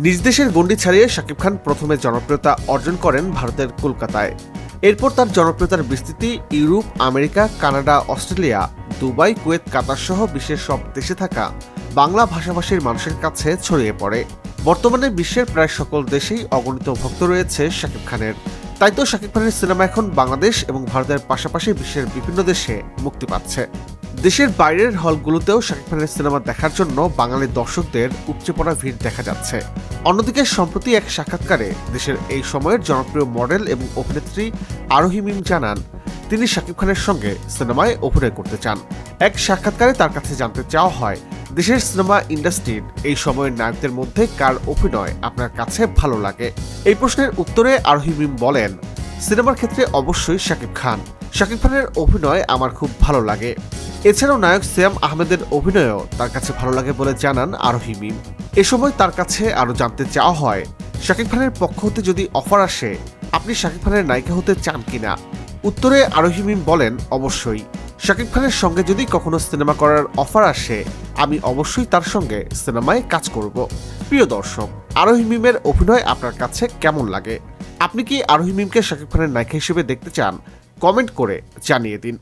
নিজ দেশের গণ্ডি ছাড়িয়ে শাকিব খান প্রথমে জনপ্রিয়তা অর্জন করেন ভারতের কলকাতায়। এরপর তার জনপ্রিয়তার বিস্তৃতি Europe, America, Canada, Australia, Dubai, Kuwait, Qatar সহ বিশ্বের সব দেশে থাকা বাংলা ভাষাভাষীর মানুষের কাছে ছড়িয়ে পড়ে। বর্তমানে বিশ্বের প্রায় সকল দেশেই অগণিত ভক্ত রয়েছে শাকিব খানের। তাই তো শাকিব খানের সিনেমা এখন বাংলাদেশ এবং ভারতের পাশাপাশি বিশ্বের বিভিন্ন দেশে মুক্তি পাচ্ছে। দেশের বাইরের হলগুলোতেও শাকিব খানের সিনেমা দেখার জন্য বাঙালি দর্শকদের উপচে পড়া ভিড় দেখা যাচ্ছে। অন্যদিকে, সম্প্রতি এক সাক্ষাৎকারে দেশের এই সময়ের জনপ্রিয় মডেল এবং অভিনেত্রী আরোহী মিম জানান, তিনি শাকিব খানের সঙ্গে সিনেমায় অভিনয় করতে চান। এক সাক্ষাৎকারে তার কাছে জানতে চাওয়া হয়, দেশের সিনেমা ইন্ডাস্ট্রির এই সময়ের নায়কদের মধ্যে কার অভিনয় আপনার কাছে ভালো লাগে? এই প্রশ্নের উত্তরে আরোহী মিম বলেন সিনেমার ক্ষেত্রে অবশ্যই শাকিব খান। শাকিব খানের অভিনয় আমার খুব ভালো লাগে। এছাড়াও নায়ক সিয়াম আহমেদের অভিনয়ও তার কাছে ভালো লাগে বলে জানান আরোহী মিম। এ সময় তার কাছে আরও জানতে চাওয়া হয়, শাকিব খানের পক্ষ হতে যদি অফার আসে, আপনি শাকিব খানের নায়িকা হতে চান কিনা? উত্তরে আরোহী মিম বলেন, অবশ্যই। শাকিব খানের সঙ্গে যদি কখনো সিনেমা করার অফার আসে, আমি অবশ্যই তার সঙ্গে সিনেমায় কাজ করব। প্রিয় দর্শক, আরোহী মিমের অভিনয় আপনার কাছে কেমন লাগে? আপনি কি আরোহী মিমকে শাকিব খানের নায়িকা হিসেবে দেখতে চান? কমেন্ট করে জানিয়ে দিন।